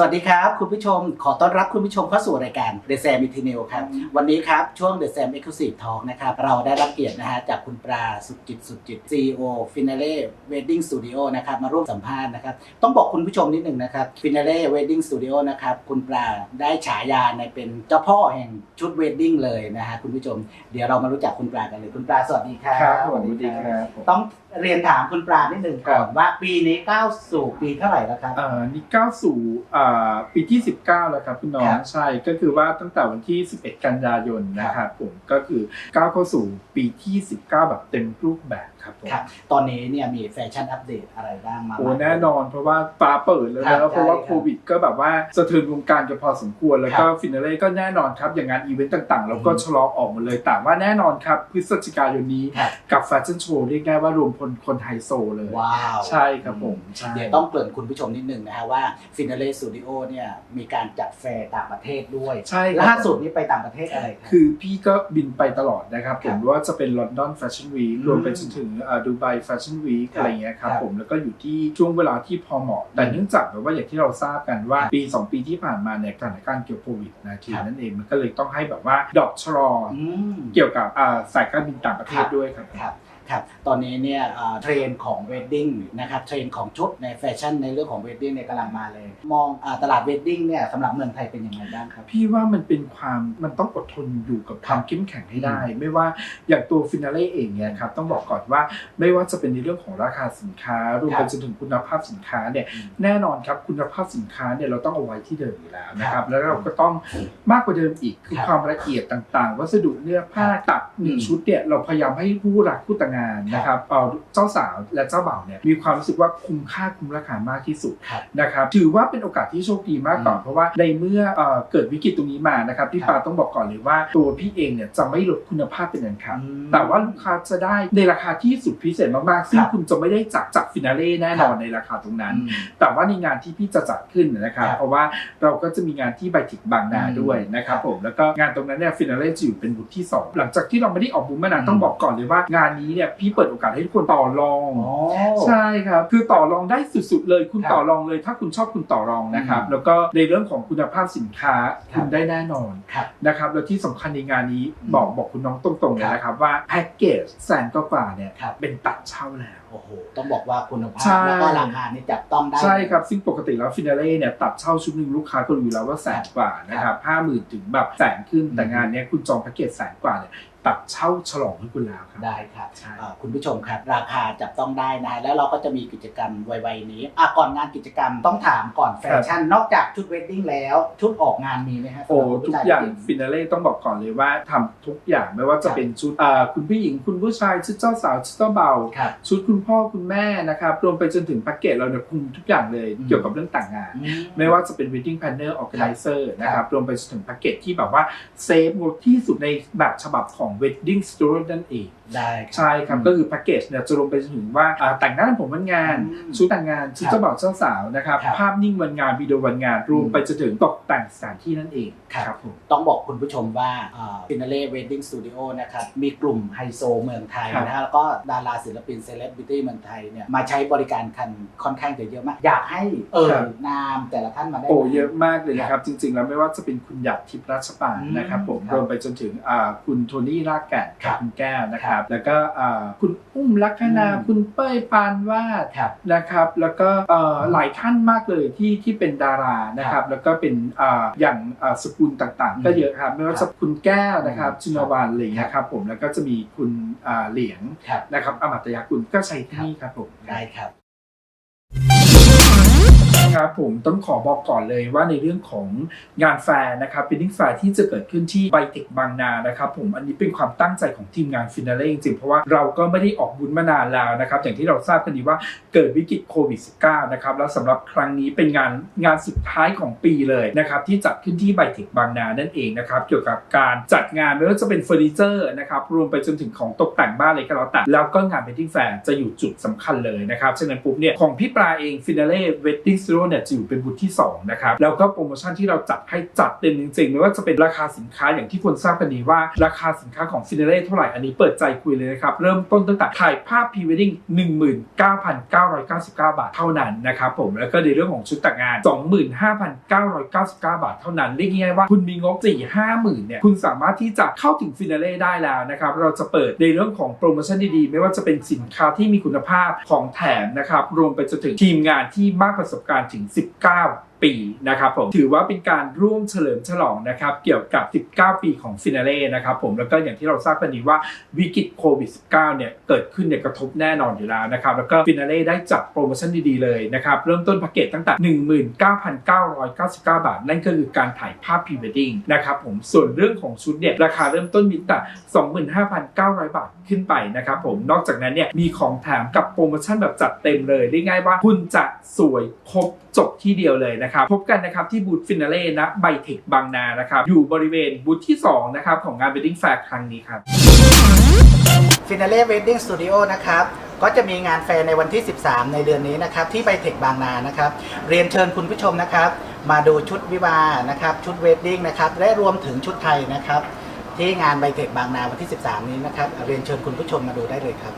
สวัสดีครับ คุณผู้ชมขอต้อนรับคุณผู้ชมเข้าสู่รายการ The Sam i t i n e l ครับ วันนี้ครับ ช่วง The Sam Exclusive Talk นะครับ เราได้รับเกียรตินะฮะจากคุณปราสุจิตสุจิต CEO Finale Wedding Studio นะครับ มาร่วมสัมภาษณ์นะครับ ต้องบอกคุณผู้ชมนิดหนึ่งนะครับ Finale Wedding Studio นะครับ คุณปราได้ฉายาในเป็นเจ้าพ่อแห่งชุด Wedding เลยนะฮะคุณผู้ชม เดี๋ยวเรามารู้จักคุณปรากันเลยคุณปราสวัสดีครับครับผมสวัสดีครับผมต้องเรียนถามคุณปรานิดหนึ่งก่อนครับว่าปีนี้ก้าวสู่ปีเท่าไหร่แล้วครับอ่านี่ก้าวสู่อ่าปีที่ 19 แล้วครับคุณน้อครังบใช่ก็คือว่าตั้งแต่วันที่ 11 กันยายนนะครับผมก็คือก้าวเข้าสู่ปีที่ 19 แบบเต็มรูปแบบครับผมครับตอนนี้เนี่ยมีแฟชั่นอัปเดตอะไรบ้างมาโอ้บ้างแน่นอนเพราะว่าฟ้าเปิดแล้วครันะบเพราะว่าใช่ครับโควิดก็แบบว่าสะเทือนวงการกันพอสมควร แล้วก็ครับฟินาเล่ก็แน่นอนครับอย่างงานอีเวนต์ต่างๆ เราก็อืมชะลอออกหมดเลยแต่ว่าแน่นอนครับพฤศจิกายนนี้ครับกับแฟชั่นโชว์เรียกได้ว่ารวมพลคนไฮโซเลยว้าวใช่ครับผมใช่เดี๋ยวต้องเกริ่นคุณผู้ชมนิดนึงนะฮะว่า Finale Studio เนี่ยมีการจัดแฟร์ต่างประเทศด้วยใช่ครับล่าสุดนี้ไปต่างประเทศอะไรรับ คือพี่ก็บินไปตลอดนะครับคผรับมว่าจะเป็นลอนดอนแฟชั่นวีคอืมรวมไปจนถึงดูไบแฟชั่นวีคครับอะไรเงี้ยครับครับผมแล้วก็อยู่ที่ช่วงเวลาที่พอเหมาะ แต่เนื่องจากแบบว่าอย่างที่เราทราบกันว่าครับปี 2 ปีที่ผ่านมาเนี่ยสถานการณ์เกี่ยวกับโควิดนะทีครับนั่นเองมันก็เลยต้องให้แบบว่าดอกชะลอออืมเกี่ยวกับอ่าสายการบินต่างประเทศครับด้วยครับ ครับครับตอนนี้เนี่ยเอ่อเทรนด์ของเวดดิ้งนะครับเทรนด์ของชุดในแฟชั่นในเรื่องของเวดดิ้งเนี่ยกำลังมาเลย มองอาตลาดเวดดิ้งเนี่ยสำหรับเมืองไทยเป็นยังไงบ้างครับ พี่ว่ามันเป็นความมันต้องอดทนอยู่กับความเข้มแข็งให้ได้ ไม่ว่าอย่างตัวฟินาเล่เองเนี่ยครับต้องบอกก่อนว่าไม่ว่าจะเป็นในเรื่องของราคาสินค้ารวมครัไปบจนถึงคุณภาพสินค้าเนี่ยอืมแน่นอนครับคุณภาพสินค้าเนี่ยเราต้องเอาไว้ที่เดิมอยู่แล้วนะคครัรับบแล้วเราก็ต้องมากกว่าเดิมอีกคือครับความละเอียดต่างๆ วัสดุเนื้อผ้าครับตัดหนึ่งอืมชุดเนี่ยเราพยายามให้ผู้รักผู้แต่งงานนะครับเอ่อเจ้าสาวและเจ้าบ่าวเนี่ยมีความรู้สึกว่าคุ้มค่าคุ้มราคามากที่สุดครับนะครับถือว่าเป็นโอกาสที่โชคดีมากก่อนอืมเพราะว่าในเมื่อเอ่อเกิดวิกฤตตรงนี้มานะครับพี่ครับปาต้องบอกก่อนเลยว่าตัวพี่เองเนี่ยจะไม่ลดคุณภาพเป็นอันขาดอืมแต่ว่าลูกค้าจะได้ในราคาที่สุดพิเศษมากๆซึ่งครับคุณจะไม่ได้จับจากฟินาเล่แน่นอนครับในราคาตรงนั้นอืมแต่ว่าในงานที่พี่จะจัดขึ้นนะครับครับเพราะว่าเราก็จะมีงานที่ไบติกบางนาอืมด้วยนะครับครับผมแล้วก็งานตรงนั้นเนี่ยฟินาเล่จะอยู่เป็นบุธที่สองหลังจากที่เราไม่ได้ออกบูธมานานอืมต้องบอกก่อนเลยว่างานนี้เนี่ยพี่เปิดโอกาสให้ทุกคนต่อรองอ๋อใช่ครับคือต่อรองได้สุดๆ เลยคุณครับต่อรองเลย ถ้าคุณชอบคุณต่อรองนะครับอืมแล้วก็ในเรื่องของคุณภาพสินค้าครับคุณได้แน่นอนครับนะครับแล้วที่สำคัญในงานนี้อืมบอกบอกคุณน้องตรงๆเลยนะครับว่าแพ็กเกจแสนกว่าๆเนี่ยครับเป็นตัดเช่าแล้วโอ้โหต้องบอกว่าคุณภาใช่พแล้วก็ราคานี่จับต้องได้ใช่ครับซึ่งปกติแล้วฟินาเล่เนี่ยตัดเช่าชุดหนึ่งลูกค้าก็รู้อยู่แล้วว่าแสนกว่านะครับห้าหมื่นถึงแบบแสนขึ้นแต่อืมงานเนี้ยคุณจองแพ็กเกจแสนกว่าเนี่ย ตัดเช่าฉลองให้คุณแล้วครับ ได้ครับใช่ อ่าคุณผู้ชมครับ ราคาจับต้องได้นะ แล้วเราก็จะมีกิจกรรมไวๆนี้อะก่อนงานกิจกรรมต้องถามก่อนแฟชั่น นอกจากชุดเวดดิ้งแล้ว ชุดออกงานมีไหมฮะโอ้สำหรับทุผู้กชอย่างผู้หญิฟินาเล่ต้องบอกก่อนเลยว่าทำทุกอย่างไม่ว่าจะครับเป็นชุดอ่าคุณผู้หญิงคุณผู้ชายชุดเจ้าสาวชุดเจ้าเบาวครับ ชุดคุณพ่อคุณแม่นะครับรวมไปจนถึงแพ็กเกจเราเนี่ยคุมทุกอย่างเลยอืม เกี่ยวกับเรื่องต่างงาน อื ไม่ว่าจะเป็น wedding planner organizer ครับนะครับรวมไปจนถึงแพ็กเกจที่แบบว่าเซฟงบที่สุดในแบบฉบับของ wedding store นั่นเองได้ครับใช่ครับอืมก็คือแพ็กเกจเนี่ยจะรวมไปจนถึงว่าอ่าแต่งหน้าทำผมวันงานอืมชุดแต่งงานชุดเจ้าบ่าวเจ้าสาวนะครับครับภาพนิ่งวันงานวิดีโอวันงานรวมไปจนถึงตกแต่งสถานที่นั่นเองครับผมต้องบอกคุณผู้ชมว่าฟินาเล่เวดดิ้งสตูดิโอนะครับมีกลุ่มไฮโซเมืองไทยครับนะฮะแล้วก็ดาราศิลปินเซเลบริตี้เมืองไทยเนี่ยมาใช้บริการกันค่อนข้างจะเยอะมาก อยากให้เอ่ครัยบนามแต่ละท่านมาได้โอ้ไหมเยอะมากเลยนะครับจริง ๆ แล้วไม่ว่าจะเป็นคุณหยัดทิพย์ราชปานอืมนะครับผมครับรวมไปจนถึงอ่าคุณโทนี่รากแก่นครับคุณแก้วนะคครัรับบแล้วก็อ่าคุณอุ้มลักษณาอืมคุณเป้ยปานวาดครับนะครับ แล้วก็เอ่อหลายท่านมากเลยที่ที่เป็นดารานะครับ แล้วก็เป็นอ่าอย่างอ่าสกุลต่างอืมๆก็เยอะครับไม่ว่าจะคุณแก้วนะครับอืมชินวันอะไรอย่างเงี้ยครับผมแล้วก็จะมีคุณอ่าเหลียงครับนะครับอมัตยกุลก็ใช้ที่นี่ครับผมได้ครับ ครับผมต้องขอบอกก่อนเลยว่าในเรื่องของงานแฟร์นะครับเป็นนิ่งแฟร์ที่จะเกิดขึ้นที่ไบเทคบางนานะครับผมอันนี้เป็นความตั้งใจของทีมงานฟินาเล่จริงๆเพราะว่าเราก็ไม่ได้ออกบุญมานานแล้วนะครับอย่างที่เราทราบกันดีว่าเกิดวิกฤตโควิด -19 นะครับแล้วสำหรับครั้งนี้เป็นงานงานสุดท้ายของปีเลยนะครับที่จัดขึ้นที่ไบเทคบางนานั่นเองนะครับเกี่ยวกับการจัดงานไม่ว่าจะเป็นเฟอร์นิเจอร์นะครับรวมไปจนถึงของตกแต่งบ้านเลยก็แล้วแต่แล้วก็งาน wedding fair จะอยู่จุดสำคัญเลยนะครับฉะนั้นปุ๊บเนี่ยของพี่ปลาเองฟินาเล่ wedding Zero เนี่ยจะอยู่เป็นบูธที่2นะครับแล้วก็โปรโมชั่นที่เราจัดให้จัดเต็มจริงๆไม่ว่าจะเป็นราคาสินค้าอย่างที่คนทราบกันดีว่าราคาสินค้าของ f i n a l e เท่าไหร่อันนี้เปิดใจคุยเลยนะครับเริ่มต้นตั้งแต่ถ่ายภาพ Pre Wedding 19,999 บาทเท่านั้นนะครับผมแล้วก็ในเรื่องของชุดแต่งงาน 25,999 บาทเท่านั้นเรียกง่ายว่าคุณมีงบ4 5 0,000เนี่ยคุณสามารถที่จะเข้าถึง f i n a l e ได้แล้วนะครับเราจะเปิดในเรื่องของโปรโมชั่นดีๆ ไม่ว่าจะเป็นสินค้าที่มีคุณภาพของแถมนะครับรวมไปจนถึงทีมงานที่มากประสบการณ์ถึง 19 ปีนะครับผมถือว่าเป็นการร่วมเฉลิมฉลองนะครับเกี่ยวกับ 19 ปีของฟินาเล่นะครับผมแล้วก็อย่างที่เราทราบกันดีว่าวิกฤตโควิด -19 เนี่ยเกิดขึ้นเนี่ยกระทบแน่นอนอยู่แล้วนะครับแล้วก็ฟินาเล่ได้จัดโปรโมชั่นดีๆเลยนะครับเริ่มต้นแพ็กเกจตั้งแต่ 19,999 บาท นั่นก็คือการถ่ายภาพพรีเวดดิ้งนะครับผมส่วนเรื่องของชุดเนี่ยราคาเริ่มต้นมีตั้งแต่ 25,900 บาทขึ้นไปนะครับผมนอกจากนั้นเนี่ยมีของแถมกับโปรโมชั่นแบบจัดเต็มเลยได้ง่ายว่าคุณจะสวยครบจบที่เดียวเลยนะครับพบกันนะครับที่บูธฟินาเล่นะไบเทคบางนานะครับอยู่บริเวณบูธที่2นะครับของงาน Wedding Fair ครั้งนี้ครับฟินาเล่เวดดิ้งสตูดิโอนะครับก็จะมีงานแฟร์ในวันที่ 13 ในเดือนนี้นะครับที่ไบเทคบางนานะครับเรียนเชิญคุณผู้ชมนะครับ มาดูชุดวิวานะครับชุดเวดดิ้งนะครับและรวมถึงชุดไทยนะครับที่งานไบเทคบางนาวันที่ 13 นี้นะครับเรียนเชิญคุณผู้ชมมาดูได้เลยครับ